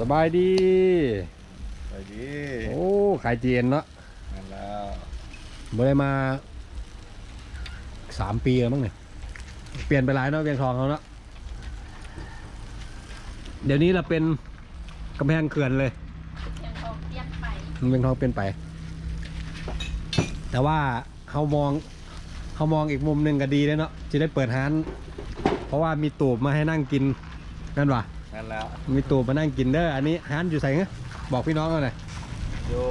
สบายดี ไปดีโอ้ขายเจียนเนาะนั่นแล้วบ่ได้มาสามปีแล้วมั้งเนี่ยเปลี่ยนไปหลายเนาะเวียงทองเขาเนาะเดี๋ยวนี้เราเป็นกำแพงเขื่อนเลย ยังคงเตรียมไปเวียงทองเป็นไป แต่ว่าเขามองเขามองอีกมุมหนึ่งก็ดีเลยเนาะจะได้เปิดร้าน เพราะว่ามีตูบมาให้นั่งกินนั่นวะ นั่นแล้วมีตูบมานั่งกินเด้ออันนี้ร้านอยู่ใส่เงี้ยบอกพี่น้องเขาหน่อยอยู่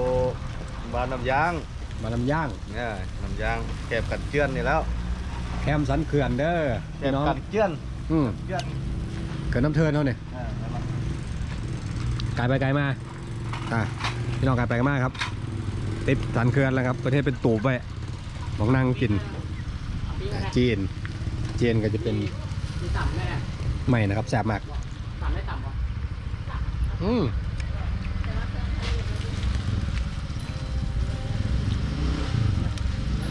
บ้านน้ำยางมาลำย่างเนี่ยน้ำยางแคบกันเจือนนี่แล้วแคมสันเขื่อนเด้อแคพี่บน้องกันเจือนอืมเจือนเกิดน้ำเทินเขาเนี่ยอ่านั่นแหละไกลไปไกลมา อะพี่น้องไกลไปไกลมากครับ ติดสันเขื่อนแล้วครับ ประเทศเป็นตูบไว้มองนั่งกินจีนจีนก็จะเป็นใหม่นะครับแซ่บมาก อืม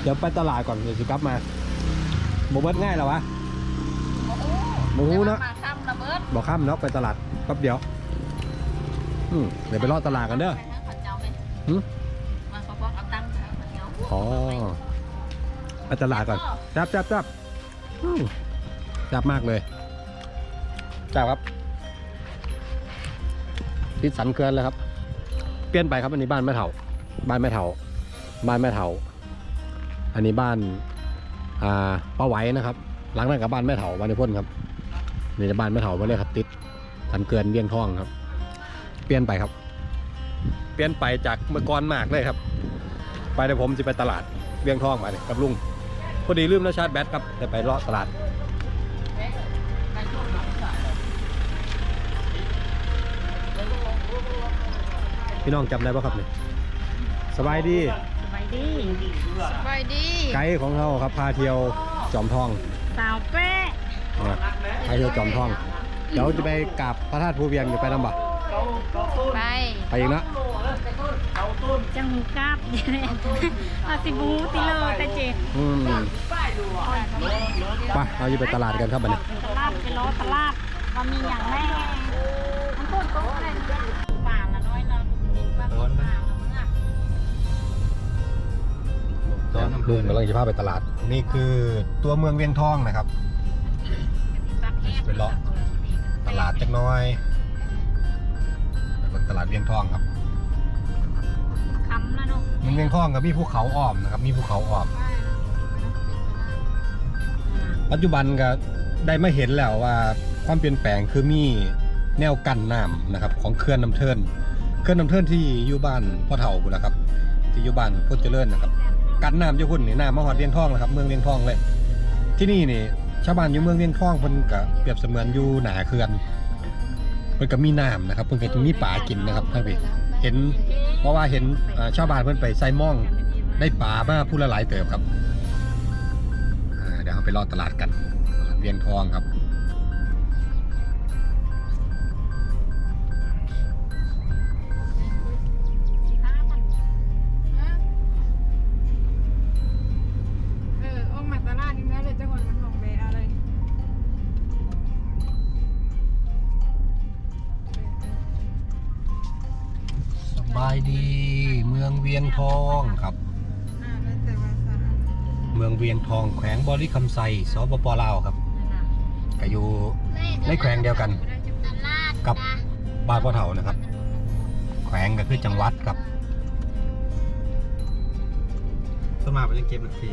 เดี๋ยวไปตลาดก่อนเดี๋ยวสิกลับมาโบเบิร์ตง่ายเหรอวะ หมูเนอะ มาข้ามระเบิดบอกข้ามเนาะไปตลาดแป๊บเดียว อืมเดี๋ยวไปรอดตลาดกันเด้อ ไปหาขอเจ้าไหมหึ มาเขาบอกเอาตังค์ไปหาขอเจ้าอ๋อไปตลาดก่อนจับจับจับอืมจับมากเลยจับครับ ติดสันเกินแล้วครับ เปลี่ยนไปครับอันนี้บ้านแม่เถาบ้านแม่เถาบ้านแม่เถาอันนี้บ้านอ่าป้าไหวนะครับ หลังนั้นกับบ้านแม่เถาบ้านในพ่นครับนี่จะบ้านแม่เถามานเลยครับติดสันเกินเวียงทองครับ เปลี่ยนไปครับ เปลี่ยนไปจากเมื่อก่อนมากเลยครับ ไปเดี๋ยวผมจะไปตลาดเวียงทองมาเนี่ยกับลุงพอดีลืมแล้วชาร์จแบตครับแต่ไปเลาะตลาด พี่น้องจำได้ป่ะครับเนี่ยสบายดี สบายดีสบายดีไกด์ของเราครับพาเที่ยวจอมทองสาวแป๊ะนะพาเที่ยวจอมทอง เดี๋ยวจะไปกราบพระธาตุภูเวียงอยู่ไปนำบ่ไปไปอีกนะจังหูกราบอาสิบูติเลอแต่เจอืมไปเราจะไปตลาดกันครับบัดนี้ตลาดไปล้อตลาดว่ามีอย่างแม่มันพูดก็อะไรป่าละน้อยเรา ดินว่าป่าละเมื่อตอนลุงกำลังจะพาไปตลาด นี่คือตัวเมืองเวียงทองนะครับไปเลาะตลาดจักหน้อยไปเบิ่งตลาดเวียงทองครับคำละเนาะเมืองเวียงทองกับมีภูเขาอ้อมนะครับ มีภูเขาอ้อม ปัจจุบันก็ได้มาเห็นแล้วว่าความเปลี่ยนแปลงคือมีแนวกั้นน้ำนะครับ ของเขื่อนน้ำเทิน เขื่อนน้ำเทินที่อยู่บ้านพ่อเฒ่าพุ่นนะครับ ที่อยู่บ้านพุทธเจริญนะครับกันน้ำอยู่พุ่นนี่น้ำมาหอดเวียงทองนะครับ เมืองเวียงทองเลย ที่นี่นี่ชาวบ้านอยู่เมืองเวียงทองเพิ่นก็เปรียบเสมือนอยู่หนาเขื่อนเพิ่นก็มีน้ำนะครับเพิ่นก็จะมีปลากินนะครับท่านพี่เห็นเพราะว่าเห็นอ่าชาวบ้านเพิ่นไปใส่ม่องได้ปลามาผู้ละหลายเติบครับอ่าเดี๋ยวเราไปรอดตลาดกันตลาดเวียงทองครับ องเวียงทองครับอ่าแล้วแต่ว่าสารเมืองเวียงทองแขวงบริคำไซสปปลาวครับก็อยู่ในแขวงเดียวกัน กับบ้านพ่อเฒ่านะครับ แขวงก็คือจังหวัดครับสวนมากเป็นยังเก็บหนักที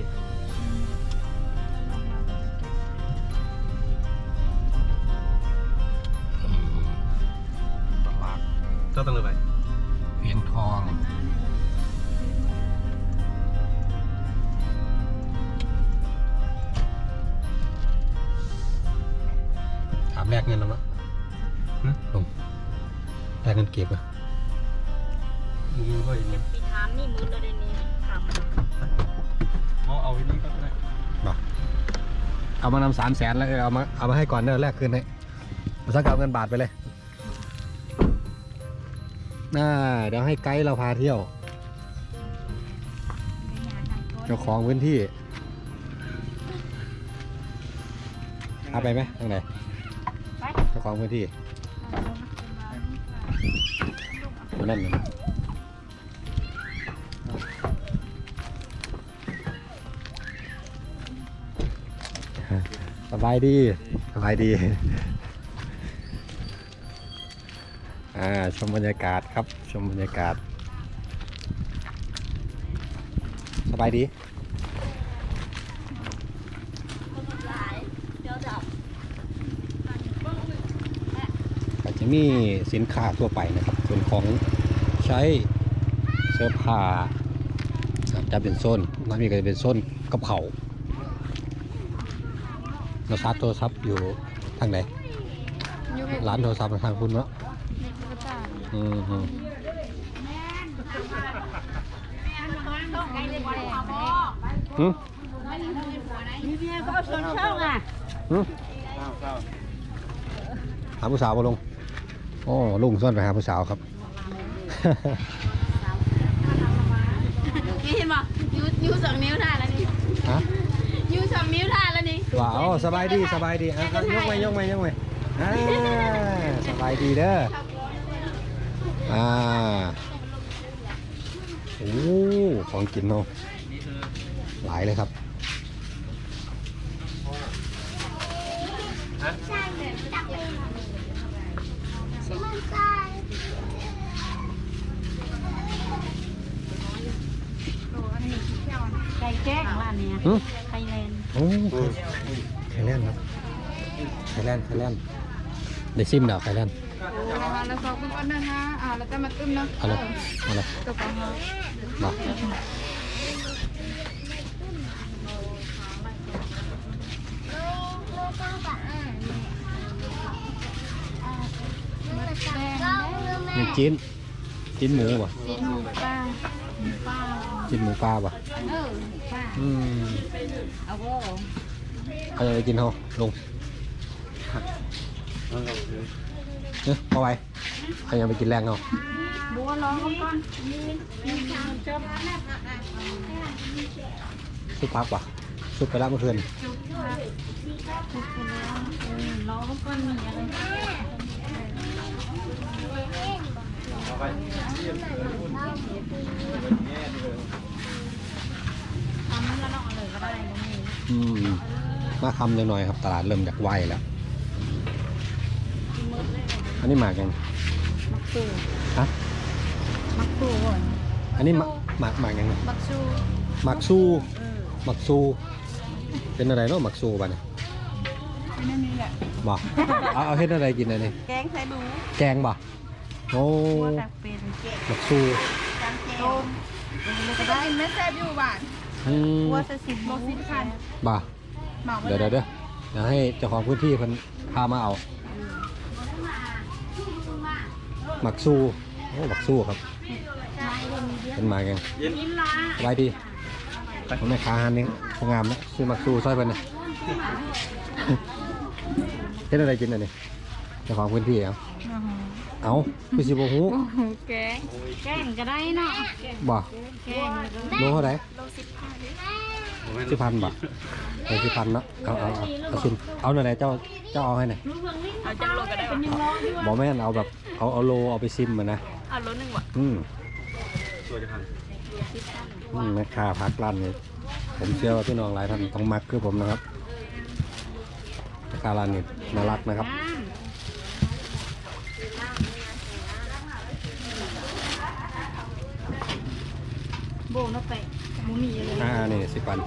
อืมตลาดเจ้าต้องเลยไป กเงินเก็บอะมึงก็อย่างนี้ปีถามนี่มือเราเดนี่ถามมองเอาไว้นี่ก็ได้บอกเอามานำสามแสนแล้วเออเอามาเอามาให้ก่อนเด้อแลกคืนให้มาสักเอาเงินบาทไปเลยน่าเดี๋ยวให้ไกด์เราพาเที่ยวเจ้าของพื้นที่เอาไปไหมทางไหนไปเจ้าของพื้นที่ เอามานั่นนะสบายดีสบายดี อ่า ชมบรรยากาศครับ ชมบรรยากาศ สบายดี ก็จะ มีสินค้าทั่วไปนะครับเป็นของใช้เสื้อผ้าครับจะเป็นโซนแล้วมีก็จะเป็นโซนกระเป๋าเราชาร์จโทรศัพท์อยู่ทางไหนอยู่ให้ร้านโทรศัพท์ทางคุณเนาะในกระต่ายอืมอืมต้องไงเลยวันพ่อหึมีเบียร์ก็เอาชนช่องอะหึข้าวข้าวหาผู้สาวบ่ลง โอ้ลุงซ่อนไปหาผู้สาวครับนี่เห็นป่ะยูยูสองนิ้วท่าแล้วนี่ฮะยูสองนิ้วท่าแล้วนี่ว้าวสบายดีสบายดีอะอะยกไว้ยกไว้ยกไว้อ่าสบายดีเด้ออ่าโอ้ของกินเนาะนี่คือหลายเลยครับานเนี้ยหึไทยแลนด์โอ้ไทยแลนด์ครับไทยแลนด์ไทยแลนด์ได้ซิมแล้วไทยแลนด์นะคะแล้วก็คุณอ้นนะคะอ่าแล้วจะมาตึ้มเนาะเอาเลยเอาเลยตัวของเรามามีจิ้นจิ้นหมูป่ะจีนหมูป้าหมูป้าจิ้นหมูปลาป่ะเอืมเอาโว้เอาอะไรกินเขาลงแล้วเนอะเอาไว้เอายังไปกินแรงเอาบัวร้องก่อนมีมีจบซุปพักป่ะซุปไปแล้วเมื่อคืนจุกค่ะจุกไปแล้วร้องก่อนมีอะไรเอาไป เยี่ยมเลยคุณแง่ดีเลยทำแล้วเราเอาเลยก็ได้นะนี่อืมมาคำหน่อยๆครับ ตลาดเริ่มจากไหวแล้วอันนี้หมากยังมักซูฮะมักซูก่อนอันนี้หมากหมากหมากยังมักซูหมากซูหมากซูเป็นอะไรเนาะหมากซูบ้าเนี่ยไม่มีแหละบ่เอาเอาเฮ็ดอะไรกินอันนี้แกงใส่หนูแกงบ่โอ้ตัวแต่เป็นแกงหมากซูจานแกงก็ได้กินไม่แซ่บอยู่บ้าน อืมตัวใส่สิบโลสิบพันบ่เหมาไปเดี๋ยวเดี๋ยวเดี๋ยวเดี๋ยวให้เจ้าของพื้นที่เพิ่นพามาเอาหมักซูโอ้หมักซูครับเป็นหมาแกงเย็นกินละสบายดีผมแม่ค้าอาหารนี่สงามนะซื้อหมักซูซอยเพิ่นนะ เฮ็ดอะไรกินอันนี้เจ้าของพื้นที่เอา เอาคือสิบ่ฮู้โอ้โหแกงแกงก็ได้เนาะบ่แกงก็โลเท่าไหร่ผมไม่สิพันบ่เอาสิพันเนาะเอาเอาเอาเอาสิเอาหน่อยๆเจ้าเจ้าเอาให้หน่อยเอาจังโลก็ได้เป็นยังโลด้วยบ่แม่นเอาแบบเอาเอาโลเอาไปซิมมานะเอาโลหนึ่งวะอืมสวยจังหันอืมแม่ค้าพักร้านนี้ผมเชื่อว่าพี่น้องหลายท่านต้องมักคือผมนะครับแม่ค้าร้านนี้น่ารักนะครับ โบนัไปมูมีอะไรอ่านี่สิปัน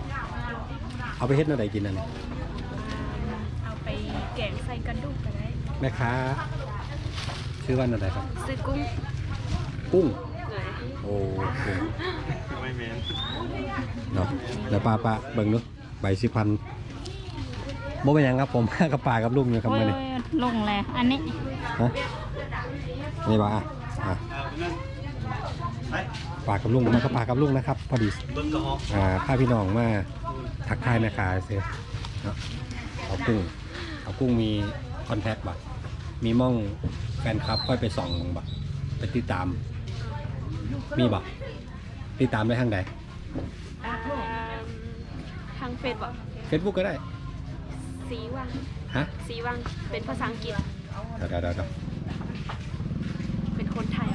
เอาไปเฮ็ดหน่อยกินอันนี้เอาไปแกงใส่กระดูกก็ได้แม่ค้าชื่อว่าอะไรครับ ซื้อกุ้งกุ้งเลยโอ้กุ้งไม่แมนเนาะเดี๋ยวป้าป้าเบิ่งดูใบสิพันบ่เป็นหยังครับผมกับป้ากับลุงอยู่ครับโอ้มื้ยอนี้ลงแล้วอันนี้ฮะนี่บ่อะอะเอานั่นไปป้ากับลุงมากับป้ากับลุงนะครับ พอดีเบิ้งกระหอกอ่าพาพี่น้องมาทักทายแม่ค้าเสียเนาะเอากุ้งเอากุ้งมีคอนแทคบ่ะมีม่องแฟนคลับค่อยไปส่องบ่ะไปติดตาม มีบ่ะติดตามได้ทางใดทางเฟซบอกเฟซบุ๊กก็ได้ สีวังฮะสีวังเป็นภาษาอังกฤษเดี๋ยวเดี๋ยวเดี๋ยวเป็นคนไทย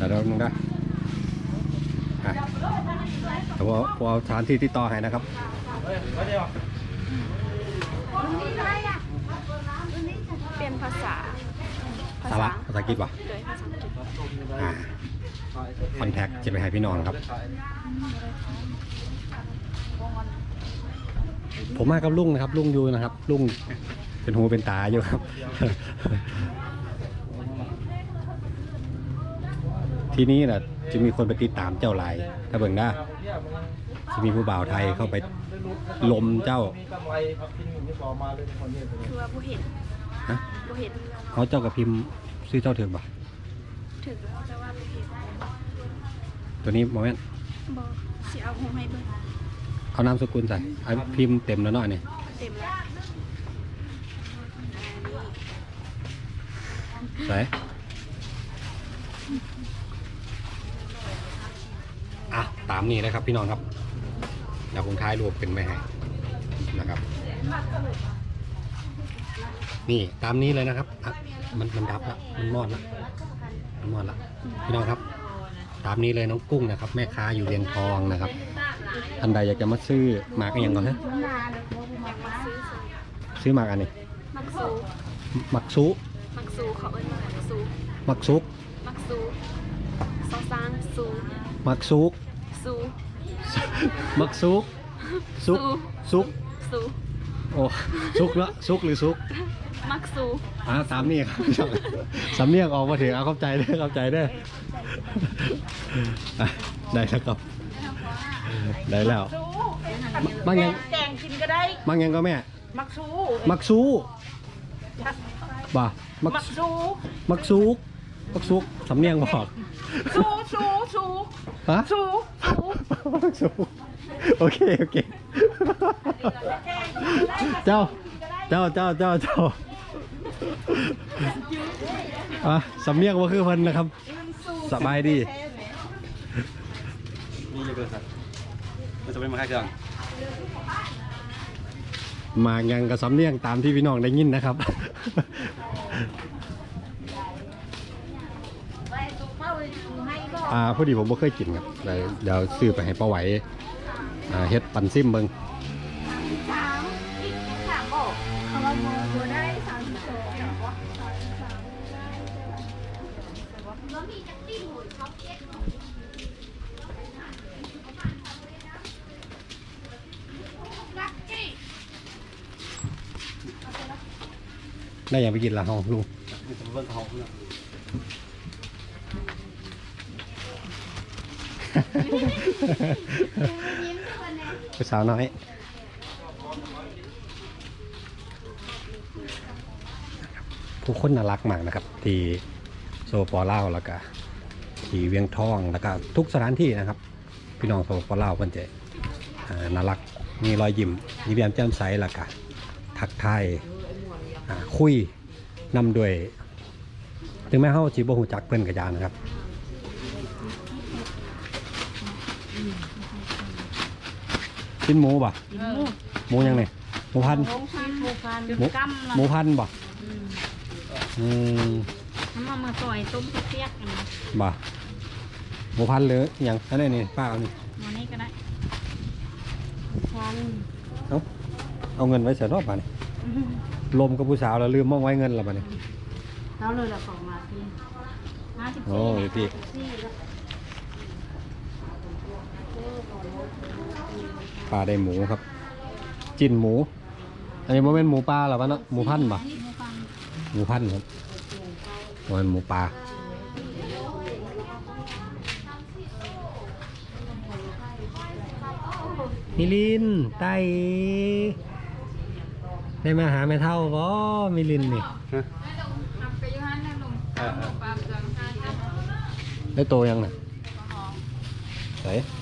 เหรอเดี๋ยวเราลงได้อะแต่ว่าผมเอาสถานที่ที่ต่อให้นะครับเปลี่ยนภาษาภาสาษาระภาษาอังกฤษวะโดยภาษาอังกฤษอ่าคอนแทคจะไปให้พี่น้องครับ ผมมากับลุงนะครับ ลุงอยู่นะครับ ลุงเป็นหูเป็นตาอยู่ครับ ที่นี้น่ะจะมีคนไปติดตามเจ้าลาย ถ้าเบิ่งได้จะมีผู้บ่าวไทยเข้าไปลมเจ้ามีกำไรครับที่หนึ่งที่สองมาเลยคนนี้เลยคือว่าผู้เห็นฮะผู้เห็นเขาเจ้ากับพิมพ์ซื้อเจ้าถึงป่ะถึงแล้วแต่ว่าผู้เห็นตัวนี้โมเมนบอกสิเอาหงให้เบิ่งเอานามสกุลใส่เอาพิมพ์เต็มแล้วเนาะนี่เต็มแล้วใส่อะ ตามนี้นะครับ พี่น้องครับเดี๋ยวผมท้ายรูปเป็นไม่ให้นะครับ นี่ตามนี้เลยนะครับอะมันมันดับแล้วมันมอดแล้วมันมอดแล้วพี่น้องครับ ตามนี้เลยน้องกุ้งนะครับ แม่ค้าอยู่เรียงทองนะครับอันใดอยากจะมาซื้อหมากอนหยังก่อนฮะซื้อซื้อซื้อหมากอันนี้มักซูหมักซุมักซูเขาเอิ้นว่ามักซูหมักซุกมักซูซอซางซูหมักซุก ซูหมักซุกซุกซุกซูโอ้ซุกละซุกหรือซุกมักซูอ่าตามนี่ครับสำเนียงออกมาถึงเอาเข้าใจเด้อเข้าใจเด้ออะได้แล้วครับได้แล้วมังยังแกงกินก็ได้มังยังก็แม่ มักซูมักซูบ่ามักมักซูมักซุ กมักซุกสำเนียงบอกซูซูซูฮะซูซูมักซุกโอเคโอเค เจ้า เจ้าเจ้าเจ้าเจ้าอะสำเนียงว่าคือเพิ่นนะครับ สบายดี นี่จะเกิดสัตว์มันจะเป็นมาค่าเครื่องมายังกับสำเนียงตามที่พี่น้องได้ยินนะครับ อ่าพอดีผมไม่เคยกินครับเดี๋ยวเดี๋ยวซื้อไปให้ป้าไหวอ่าเฮ็ดปันซิมเบิงได้ยังไปกินละห้องลุงมันจะเบิ่งเขาเนี่ย ผู้สาวน้อย ผู้คนน่ารักมากนะครับ ที่โซปอเล่าวแล้วก็ที่เวียงทองแล้วก็ทุกสถานที่นะครับ พี่น้องโซปอเล่าวเพิ่นจะน่ารักมีรอยยิ้มมีแย้มแจ่มใสแล้วก็ทักทายคุยนำด้วย ถึงแม้เฮาสิบ่ฮู้จักเพิ่นก็ยานะครับ กินหมูป่ะหมูยังไงหมูพันธุ์ลงพันหมูพันหมู กำละหมูพันธุ์ป่ะอืมน้ำมันมาซอยต้มเปียกๆอันนี้ป่ะหมูพันธุ์หรืออหย่างอันนี้นี่ป้าเอานี่มานี่ก็ได้พันเอาเอาเงินไว้เสียรอบป่ะนี่ลมกับผู้สาวแล้วลืมมองไว้เงินและป่ะนี่ เราเลยละของมาทีห้าสิบโอ้ยพี่สี่แล้ว ปลาได้หมูครับ จิ้นหมู อันนี้โมเป็นหมูปลาหรอวะเนาะหมูพันธุ์ป่ะหมูพันธุ์ครับโมเป็นหมูปลามิลินไตได้มาหาแม่เท่าบ่มิลินนี่ทำไปอยูฮันนะลุงปลาเกลือข้าวจ้ะได้โตยังน่ะไหนตัวปลาเอา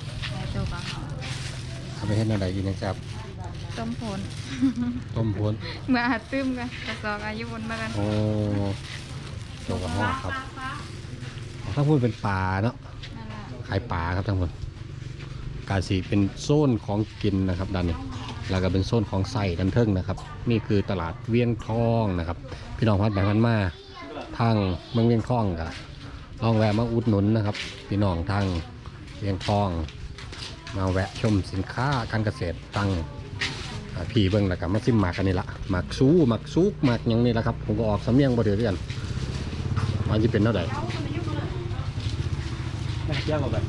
ไปเฮ็ดอะไรกินนะครับต้มผลต้มพวนมาหัดตื้มกันกระสอกอายุวนมากันโอ้โตกับหม้อครับถ้าพูดเป็นปลาเนาะนั่นแหละขายปลาครับทั้งหมดกาสีเป็นโซนของกินนะครับด้านนี้แล้วก็เป็นโซนของใส่ดันเทิงนะครับ นี่คือตลาดเวียงทองนะครับ พี่น้องพัดแบบพันมาททางเมืองเวียงทองกะลองแวะมาอุดหนุนนะครับ พี่น้องทางเวียงทอง มาแวะชมสินค้าการเกษตรตั้งอ่าพี่เบิ้งแล้วก็มาซิมหมากกันนี่ละหมากซูหมากซุกหมากหยังนี่แหละครับ ผมก็ออกสำเนียงบ่เดือดกันมันจะเป็นเท่าไหร่เที่ยวกับแบบ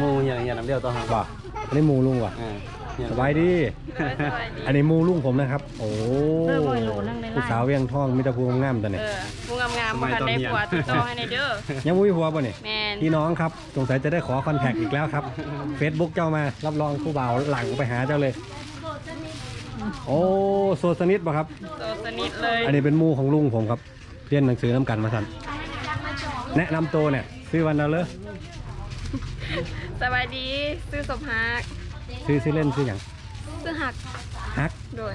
งูอย่างอย่างน้ำเดียวต่อหางบ่อันนี้หมูลุงว่ะอ่าสบายดีสบายดี อันนี้หมูลุงผมนะครับ โอ้เออบ่อยโหลนั่งในไร่ผู้สาวเวียงทองมิตรภูมิงามตัวนี้เออ ผู้งามๆบ่ทันได้ผัวติดต่อให้ในเด้อยังมุ้ยหัวป่ะนี่แมนพี่น้องครับสงสัยจะได้ขอคอนแทคอีกแล้วครับ Facebook เจ้ามารับรองผู้บ่าวหลังไปหาเจ้าเลย โอ้โซสนิทป่ะครับ โตสนิทเลยอันนี้เป็นหมูของลุงผมครับเรียนหนังสือน้ำกันมาสั่นแนะนำตัวเนี่ยซื้อวันเราเลยสบายดีซื้อสมฮักซื้อซื้อเล่นซื้ออย่างซื้อหักฮักโดย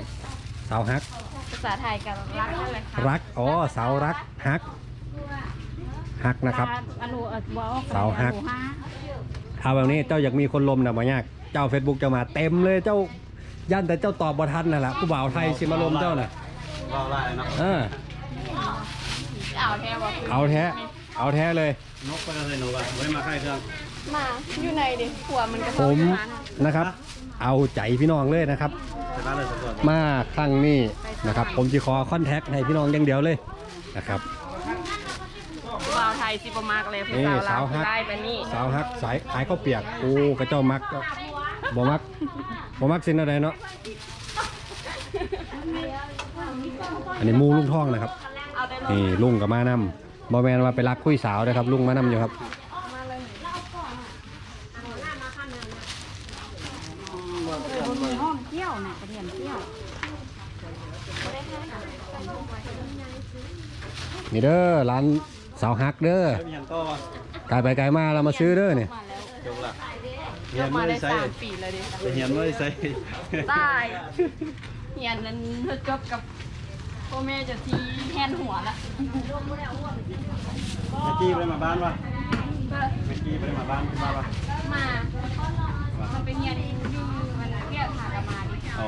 สาวฮักภา ษาไทยกับรักนั่นแหละค่ะรักอ๋อสาวรักฮักฮักนะครับ อนุเออบ่ออกเสาหัก อนุห้าเอาแบบนี้เจ้าอยากมีคนลมนะมายากเจ้า Facebook เจ้ามาเต็มเลยเจ้าย่านแต่เจ้าตอบบทันนั่นแหละผู้บ่าวไทยสิมาลมเจ้าน่ะว้าวไล่เนาะเออเอาแท้ว่าเอาแท้เอาแท้เลย นกไปกันเลยหนูอะไว้มาค่ายเครื่องมาอยู่ในดิผัวมันก็ผเข้ามอยู่ร้านนะครับ เอาใจพี่น้องเลยนะครับใช่บ้านเลยสักส่วนมาครั้งนี้นะครับ ผมจะขอคอนแทคให้พี่น้องอย่างเดียวเลยนะครับผู้บ่าวไทยสิบ่มากเลยผู้นี่สาวลาวสาวฮักได้ไปนี่สาวฮักสายขายข้าวเปียกโอ้กระเจ้ามักก็บ่มักบ่มักสินอะไรเนาะอันนี้หมูลุงท่องนะครับ เอาได้เลยนี่ลุงกับมานำบอแมนว่าไปรักคุยสาวนะครับ ลุงมานำอยู่ครับ เออบ่มีห้องเที่ยวน่ะกระเทียมเที่ยว นี่เด้อร้านสาวฮักเด้อไม่มีหันโต้ป่ะไกลไปไกลมาเรามาซื้อเด้อเนี่ยยกละเรียกมาได้สามปีเลยดิไปเหียนไม่ใส่ตายเฮียนนั้นเธอจบกับพ่อแม่เจะทีแทนหัวละเมื่อกี้ไปมาบ้านป่ะเมื่อกี้ไปมาบ้านมาป่ะมามันเป็นเฮียนอยู่มันเรียกหากันมาดิ โอ้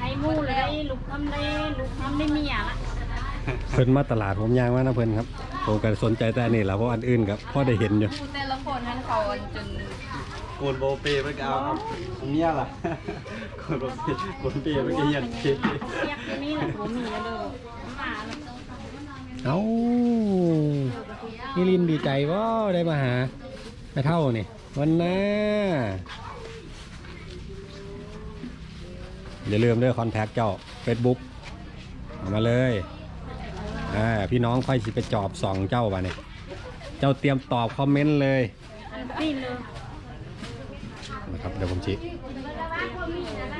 ไอ้หมูเลยลูกทำได้ลูกทำได้เมียละเพิ่นมาตลาดผมยางมานะเพิ่นครับผมก็สนใจแต่อันนี่แหละเพราะอันอื่นกับพ่อได้เห็นอยู่ผู้แต่ละคนนั้นเขาจนโกนโบเปไปก็เอาครับเมียล่ะโกนโบเปโกนเปไปก็เหียนเปเรียกตัวนี้แหละผมมีแล้วเด้อมาแล้วเอ้านี่ลินดีใจว่าได้มาหาไปเท่านี่วันหน้า อย่าลืมเด้อคอนแทคเจ้า Facebook เอามาเลยอ่าพี่น้องค่อยสิไปจอบส่องเจ้าป่ะเนี่ยเจ้าเตรียมตอบคอมเมนต์เลยนี่เลยนะครับเดี๋ยวผมชิ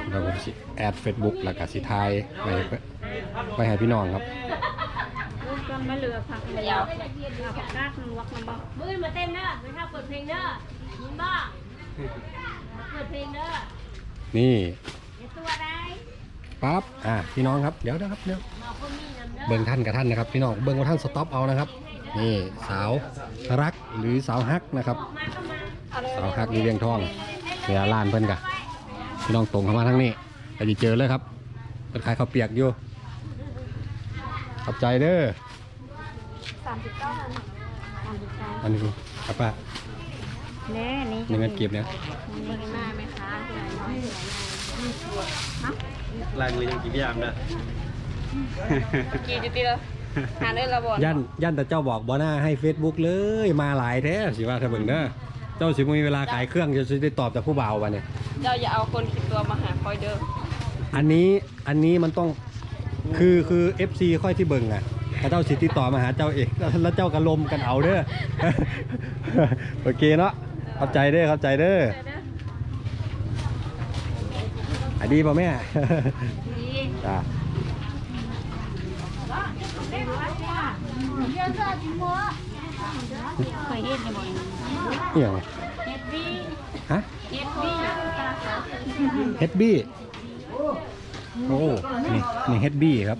เดี๋ยวผมชิแอด Facebook แล้วก็สิทายไปไปให้พี่น้องครับลูกก็ไม่เหลือผักเลยเอาผักกาดมันวักน้ำบ่มือมาเต้นเด้อไม่ถ้าเปิดเพลงเด้อยินบ่เปิดเพลงเด้อนี่เดี๋ยวตัวได้ ปั๊บอ่าพี่น้องครับเดี๋ยวนะครับเดี๋ยวบอกคนมีน้ำเด้อเบิ่งท่านกับท่านนะครับ พี่น้องเบิ่งว่าท่านสต็อปเอานะครับนี่สาวรักหรือสาวฮักนะครับ สาวฮักอยู่เวียงทองเสียล้านเพิ่นกะพี่น้องตรงเข้ามาทางนี้ก็จะเจอเลยครับเป็นขายข้าวเปียกอยู่ขอบใจเด้อสามสิบเก้าพันอันนี้คือครับป้าแน่นี่นี่เงินเก็บเนี่ยมีมาไหมคะ ที่ไหนน้อยลายมือยังกี่พี่ยามเด้อกี่จุดตีแล้วหาได้ระบอนยันยันแต่เจ้าบอกบ่หน้าให้ Facebook เลยมาหลายแท้สิว่าถ้าเบิ่งเด้อเจ้าสิมีเวลาขายเครื่องจะสิได้ตอบจากผู้บ่าววะเนี่ยเจ้าอย่าเอาคนคิดตัวมาหาคอยเด้ออันนี้อันนี้มันต้องคือคือ FC ค่อยที่เบิ่งอะถ้าเจ้าสิติดต่อมาหาเจ้าเองแล้วเจ้ากระลมกันเอาเด้อโอเคเนาะเข้าใจเด้อเข้าใจเด้ออัน ดีป่ะแม่จ้าเคยเห็นในบ่อยเอี่ยงเฮ็ดบี้ฮะเฮ็ดบี้เฮดบี้โอ้ นี่นี่เฮดบี้ครับ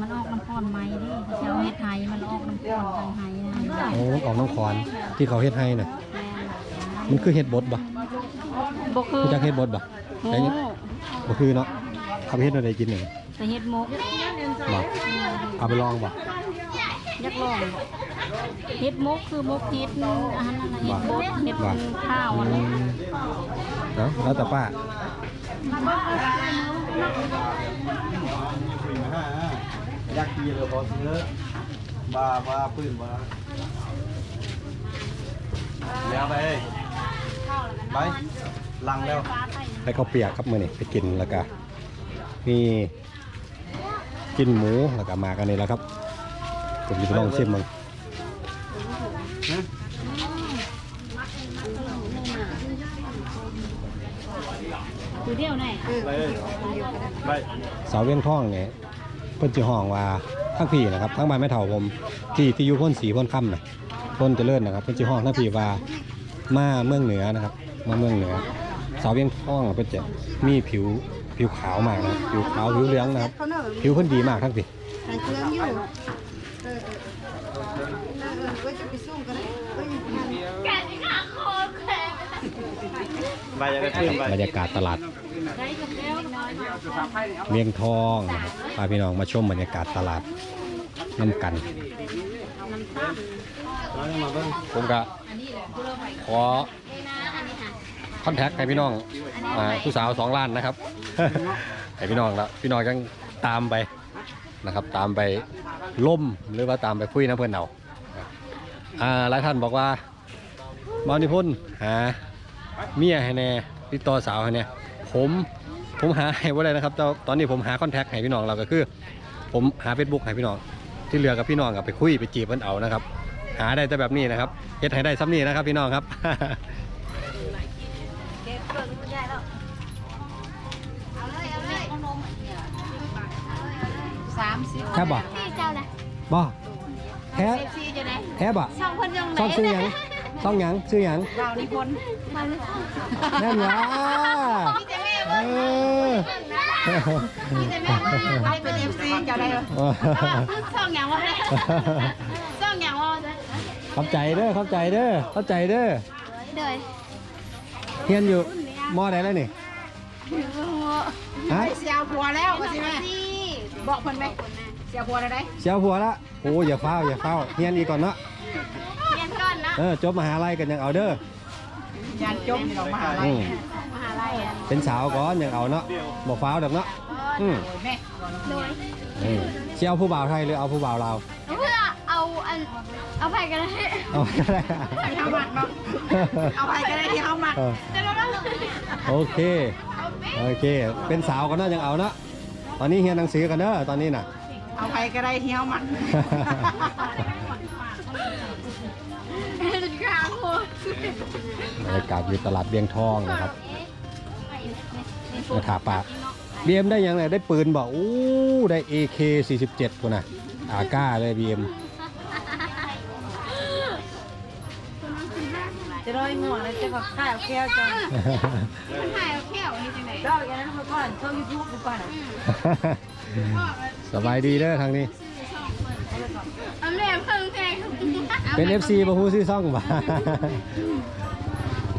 มันออกน้ำพรไหมดิเจ้าเฮ็ดไทยมันออกน้ำพรทางไทยนะโอ้ออกน้องคอนที่เขาเฮ็ดให้น่ะมันคือเฮ็ดบดบ่บ่คือรู้จักเฮ็ดบดบ่โอ้ไอ้นี่ บ่คือเนาะเขาไปเฮ็ดอะไรกินหนึ่งไปเฮ็ดมกบอกเอาไปลองบอกยักลองเฮ็ดมกคือมกเฮ็ดอาหารอะไรเฮ็ดมกเฮ็ดข้าวอะไรเนาะแล้วแต่ป้าอยากกินเลยพอซื้อบ้าบ้าปืนบ้าแล้วไปไป ลังแล้วให้เขาเปียกครับมือนี่ไปกินแล้วก็มีกินหมูแล้วก็มากันนี่แหล้วครับผมจะลองชิมมึงคือเดียวไหนสาวเวียงทองเนี่ยเพิ่นจะห้องว่าทั้งพี่นะครับทั้งบ้านแม่เฒ่าผมที่ที่อยู่พ้นสีพ้นค่ำนะพ้นเจริญนะครับเพิ่นจะห้องทั้งพี่ว่ามาเมืองเหนือนะครับมาเมืองเหนือ สาวเวียงทองเพิ่นจะมีผิวผิวขาวมากนะครับผิวขาวผิวเหลืองนะครับ ผิวเพิ่นดีมากทั้งพี่หางเครื่องอยู่เออเออเออก็จะไปสู้กันเลยก็ยังทันไปจะได้เพิ่มไปบรรยากาศตลาดเวียงทองนะครับพาพี่น้องมาชมบรรยากาศตลาดน้ำกันมาเบิ่งผมก็ขอ คอนแทคให้พี่น้องอ่าผู้สาวสองล้านนะครับ ให้พี่น้องแล้วพี่น้องยังตามไปนะครับ ตามไปล่มหรือว่าตามไปคุยนะเพื่อนเอาอ่าหลายท่านบอกว่ามานิพนธ์หาเมียให้แน่ติดต่อสาวให้แน่ผมผมหาให้ว่าอะไรนะครับตอนนี้ผมหาคอนแทคให้พี่น้องเราก็คือ ผมหา Facebook ให้พี่น้อง ที่เหลือกับพี่น้องกับไปคุยไปจีบเพิ่นเอานะครับ หาได้แต่แบบนี้นะครับเฮ็ดให้ได้ซ้ำนี้นะครับพี่น้องครับ สามสิบแค่บ่พี่เจ้านะบ่แท้เอฟซีจะได้แท้บ่สองคนยังซ่องซื้อหยังซ่องหยังซื้อหยังดาวนิพนธ์มาเลยแน่นหวะเออไปเป็นเอฟซีจะได้ซ่องอย่างวะซ่องอย่างวะเข้าใจเด้อเข้าใจเด้อเข้าใจเด้อเดี๋ยวเฮียนอยู่มอไหนแล้วนี่ฮะเสียผัวแล้วก็สิแม่ บอกเพิ่นไหมเสียผัวแล้วได้เสียผัวละโอ้อย่าเฝ้าวอย่าเฝ้าวเฮียนอีกก่อนเนาะเรียนก่อนนะเออจบมหาลัยกันยังเอาเด้อยันจบนี่เรามหาลัอืยมมหาลัยอะเป็นสาวก่อนยังเอาเนาะบ่ฟ้าวดอกเนาะอืมแม่โดยอืมสิเอาผู้บ่าวไทยหรือเอาผู้บ่าวลาวเพื่อเอาอันเอาไปกันเลยเอาก็ได้ที่เขาหมักเนาะเอาไปก็ได้ที่เขาหมักเออจะเราต้องโอเคโอเค เป็นสาวก็น่ายังเอาเนาะ ตอนนี้เรียนหนังสือกันเด้อตอนนี้น่ะ เอาไปก็ได้ที่เขาหมักกลางหัวบรรยากาศอยู่ตลาดเบียงทองนะครับราคาปากเบียมได้ยังไงได้ปืนบอกอู้ได้ AK 47 คนน่ะอาก้าเลยบีเอ็ม จะร้อยหัวแล้วจะก็ข้าวแก้วจังมันถ่ายเอาแค่วนี่จังไหนดอกอย่างนั้นเขาก่อนช่องยูทูบดีกว่านะสบายดีเด้อทางนี้เอาแม่เพิ่งแพงเป็น FC บ่ฮู้ซื้อซ่องบ่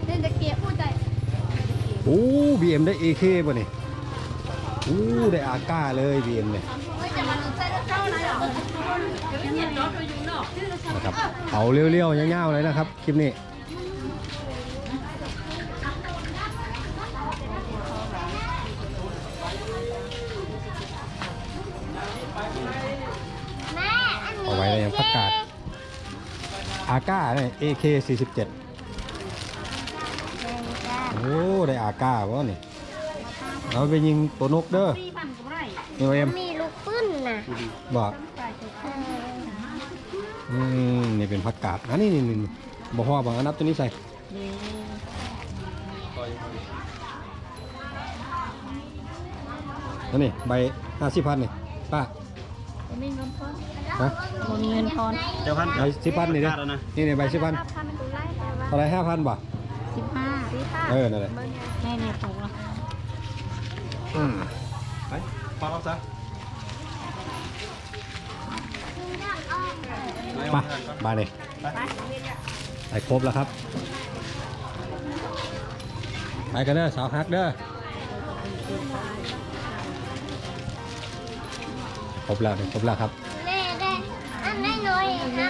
เล่นตะเกียบพูดใจโอ้ BM ได้ AK บ่นี่อู้ได้อาก้าเลย BM เนี่ยไม่จะมาใส่รถเจ้าไหนหรอนะครับเอาเรียวๆยาวๆเลยนะครับ คลิปนี้ ประกาศอาก้าเนี่ย AK 47โอ้ได้อาก้าวะนี่เราไปยิงตัวนกเด้อสี่พันก็ได้นี่เอ็มมีลูกปื้นน่ะบอกอืมนี่เป็นผักกาดอันนี้นี่นี่นี่บอกว่าบางอันนับตัวนี้ใส่นั่นนี่ใบห้าสิบพันนี่ป้า มีเงินพอนฮะบนเงินพอนเจ้าพันใบสิบพันนี่เด้อแล้วนะนี่นี่ใบสิบพันทำเป็นไล่แต่ว่าเท่าไหรห้าพันบ่สิบห้าสีฟ้าเออนั่นแหละแม่เนี่ยถูกแล้วอืมไปฟังเอาซะไปบานนี่ไปครบแล้วครับ ไปกันเด้อสาวฮักเด้อค รบแล้วครบแล้วครับแม่ได้อันน้อยๆนะ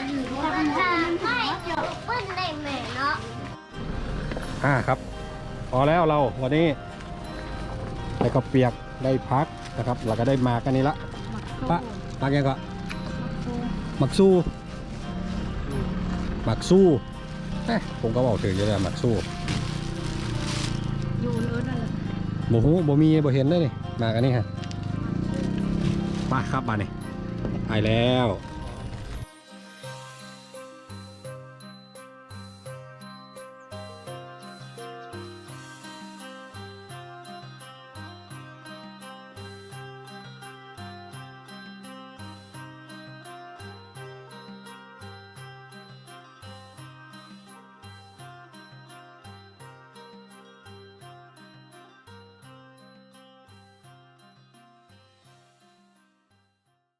ราคาไม่จบเปิ้นได้แม่เนาะอ่าครับพอแล้วเราวันนี้ได้ก็เปียกได้พักนะครับเราก็ได้มากันนี้ละปะมาแกงก็หมักสู้หมักสู้เอ๊ะผมก็บอกถึงอยู่แล้วหมักสู้อยู่เอิ้นนั่นแหละโมหูโมมีโมเห็นเลยนี่มากันนี่ฮะ มาครับมาเนี่ยไปแล้ว